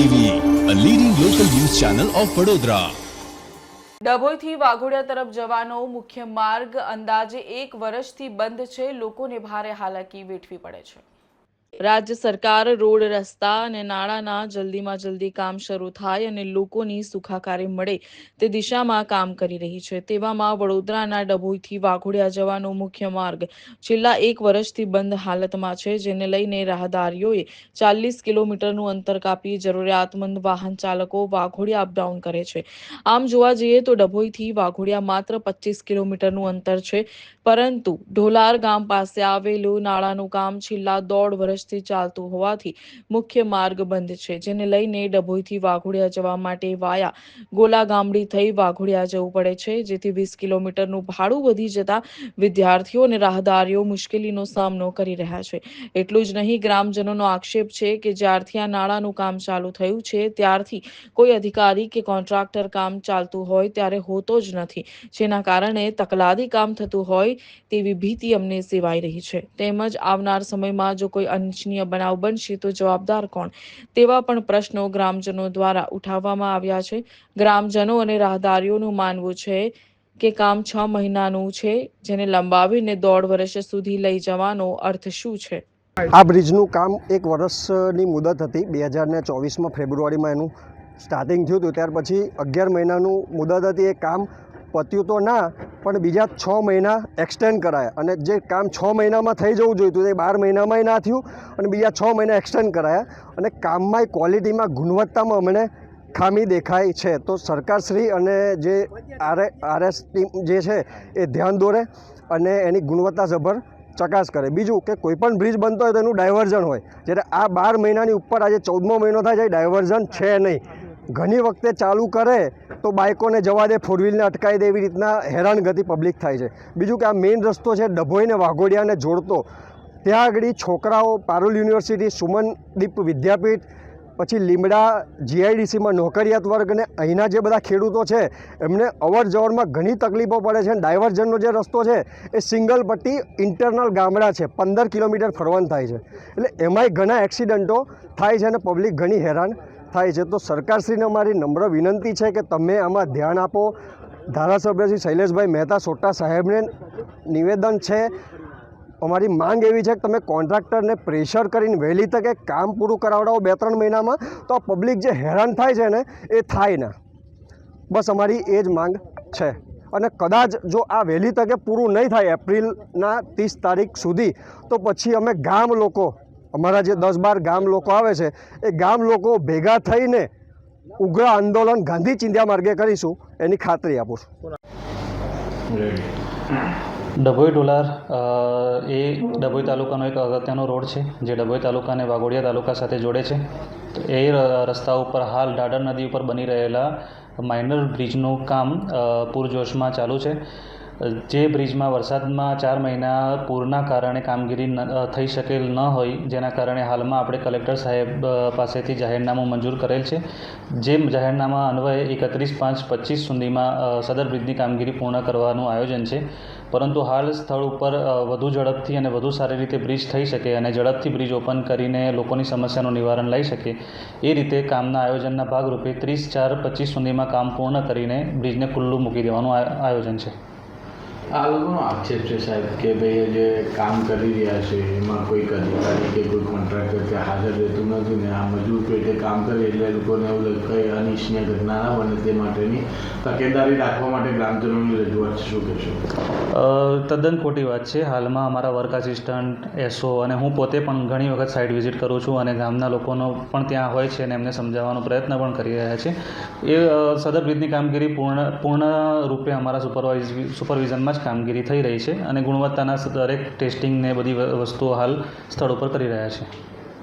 TV અ ડભોઈથી વાઘોડિયા તરફ જવાનો મુખ્ય માર્ગ અંદાજે એક વર્ષથી બંધ છે. લોકોને ભારે હાલાકી વેઠવી પડે છે. રાજ્ય સરકાર રોડ, રસ્તા અને નાણાંના જલ્દીમાં જલ્દી કામ શરૂ થાય અને લોકોની સુખાકારી મળે તે દિશામાં કામ કરી રહી છે. તેવામાં વડોદરાના ડભોઈથી વાઘોડિયા જવાનો મુખ્ય માર્ગ છેલ્લા એક વર્ષથી બંધ હાલતમાં છે, જેને લઈને રાહદારીઓએ ચાલીસ કિલોમીટરનું અંતર કાપી જરૂરિયાતમંદ વાહન ચાલકો વાઘોડિયા અપડાઉન કરે છે. આમ જોવા જઈએ તો ડભોઈથી વાઘોડિયા માત્ર પચીસ કિલોમીટરનું અંતર છે, પરંતુ ઢોલાર ગામ પાસે આવેલું નાળાનું કામ છેલ્લા દોઢ વર્ષથી ચાલતું હોવાથી મુખ્ય માર્ગ બંધ છે, જેને લઈને ડભોઈથી વાઘોડિયા જવા માટે વાયા ગોલા ગામડી થઈ વાઘોડિયા જવું પડે છે, જેથી વીસ કિલોમીટરનું ભાડું વધી જતા વિદ્યાર્થીઓ અને રાહદારીઓ મુશ્કેલીનો સામનો કરી રહ્યા છે. એટલું જ નહીં, ગ્રામજનોનો આક્ષેપ છે કે જ્યારથી આ નાળાનું કામ ચાલુ થયું છે, ત્યારથી કોઈ અધિકારી કે કોન્ટ્રાક્ટર કામ ચાલતું હોય ત્યારે હોતો જ નથી. જેના કારણે તકલાદી કામ થતું હોય તેવી ભીતિ અમને સેવાઈ રહી છે. તેમજ આવનાર સમયમાં જો કોઈ અનિચ્છનીય બનાવ બનશે તો જવાબદાર કોણ? તેવા પણ પ્રશ્નો ગ્રામજનો દ્વારા ઉઠાવવામાં આવ્યા છે. ગ્રામજનો અને રાહદારીઓનું માનવું છે કે કામ છ મહિનાનું છે, જેને લંબાવીને દોઢ વર્ષ સુધી લઈ જવાનો અર્થ શું છે? આ બ્રિજનું કામ એક વર્ષની મુદત હતી. બે હજાર ને ચોવીસમાં ફેબ્રુઆરીમાં એનું સ્ટાર્ટિંગ થયું હતું. ત્યાર પછી અગિયાર મહિનાનું મુદત હતી. એ કામ પત્યું તો ના પણ બીજા છ મહિના એક્સટેન્ડ કરાયા. અને જે કામ છ મહિનામાં થઈ જવું જોઈતું તે બાર મહિનામાંય ના થયું અને બીજા છ મહિના એક્સટેન્ડ કરાયા. અને કામમાં ક્વોલિટીમાં ગુણવત્તામાં અમને ખામી દેખાય છે. તો સરકારશ્રી અને જે આર આરએસ ટીમ જે છે, એ ધ્યાન દોરે અને એની ગુણવત્તા જબર ચકાસ કરે. બીજું કે કોઈપણ બ્રિજ બનતો હોય તો એનું ડાયવર્ઝન હોય. જ્યારે આ બાર મહિનાની ઉપર આજે ચૌદમો મહિનો થાય છે ડાયવર્ઝન છે નહીં. ઘણી વખતે ચાલુ કરે તો બાઇકોને જવા દે ફોર વ્હીલને અટકાવી દે એવી રીતના હેરાનગતિ પબ્લિક થાય છે. બીજું કે આ મેઇન રસ્તો છે ડભોઈને વાઘોડિયાને જોડતો. ત્યાં આગળ છોકરાઓ પારુલ યુનિવર્સિટી સુમનદીપ વિદ્યાપીઠ, પછી લીમડા જીઆઈડીસીમાં નોકરિયાત વર્ગ અને અહીંના જે બધા ખેડૂતો છે, એમને અવર જવરમાં ઘણી તકલીફો પડે છે. અને ડાયવર્ઝનનો જે રસ્તો છે, એ સિંગલ પટ્ટી ઇન્ટરનલ ગામડા છે. પંદર કિલોમીટર ફરવાનું થાય છે. એટલે એમાંય ઘણા એક્સિડન્ટો થાય છે અને પબ્લિક ઘણી હેરાન થાય છે તો સરકારશ્રીને અમારી નમ્ર વિનંતી છે કે તમે આમાં ધ્યાન આપો. ધારાસભ્ય શ્રી શૈલેષભાઈ મહેતા સોટા સાહેબને નિવેદન છે. અમારી માંગ એવી છે કે તમે કોન્ટ્રાક્ટરને પ્રેશર કરીને વહેલી તકે કામ પૂરું કરાવડાવો બે ત્રણ મહિનામાં, તો આ પબ્લિક જે હેરાન થાય છે ને, એ થાય ના. બસ અમારી એ જ માંગ છે. અને કદાચ જો આ વહેલી તકે પૂરું નહીં થાય એપ્રિલના ત્રીસ તારીખ સુધી, તો પછી અમે ગામ લોકો અમારા જે દસ બાર ગામ લોકો આવે છે, એ ગામ લોકો ભેગા થઈને ઉગ્ર આંદોલન ગાંધી ચિંધ્યા માર્ગે કરીશું, એની ખાતરી આપું છું. ડભોઈ ડોલાર એ ડભોઈ તાલુકાનો એક અગત્યનો રોડ છે, જે ડભોઈ તાલુકાને વાઘોડિયા તાલુકા સાથે જોડે છે. તો એ રસ્તા ઉપર હાલ ડાડર નદી ઉપર બની રહેલા માઇનર બ્રિજનું કામ પૂરજોશમાં ચાલુ છે. જે બ્રિજમાં વરસાદમાં ચાર મહિના પૂરના કારણે કામગીરી થઈ શકેલ ન હોય, જેના કારણે હાલમાં આપણે કલેક્ટર સાહેબ પાસેથી જાહેરનામું મંજૂર કરેલ છે. જે જાહેરનામા અન્વયે એકત્રીસ પાંચ પચીસ સુધીમાં સદર બ્રિજની કામગીરી પૂર્ણ કરવાનું આયોજન છે. પરંતુ હાલ સ્થળ ઉપર વધુ ઝડપથી અને વધુ સારી રીતે બ્રિજ થઈ શકે અને ઝડપથી બ્રિજ ઓપન કરીને લોકોની સમસ્યાનું નિવારણ લઈ શકે, એ રીતે કામના આયોજનના ભાગરૂપે ત્રીસ ચાર પચીસ સુધીમાં કામ પૂર્ણ કરીને બ્રિજને ખુલ્લું મૂકી દેવાનું આયોજન છે. આ લોકોનો આક્ષેપ છે સાહેબ કે ભાઈ જે કામ કરી રહ્યા છે, એમાં કોઈક અધિકારી કે કોઈ કોન્ટ્રાક્ટર કે હાજર રહેતું નથી ને આ મજૂર પેટે કામ કરે એટલે લોકોને એવું લખે કંઈ અનિચ્છનીય ઘટના ના બને તે માટેની તકેદારી રાખવા માટે ગ્રામજનોની રજૂઆત શું કહેશો? તદ્દન ખોટી વાત છે. હાલમાં અમારા વર્ક આસિસ્ટન્ટ એસઓ અને હું પોતે પણ ઘણી વખત સાઇટ વિઝિટ કરું છું અને ગામના લોકોનો પણ ત્યાં હોય છે અને એમને સમજાવવાનો પ્રયત્ન પણ કરી રહ્યા છે. એ સદર બ્રિજની કામગીરી પૂર્ણ પૂર્ણ રૂપે અમારા સુપરવાઇઝ સુપરવિઝનમાં જ કામગીરી થઈ રહી છે અને ગુણવત્તાના દરેક ટેસ્ટિંગને બધી વસ્તુઓ હાલ સ્થળ ઉપર કરી રહ્યા છે.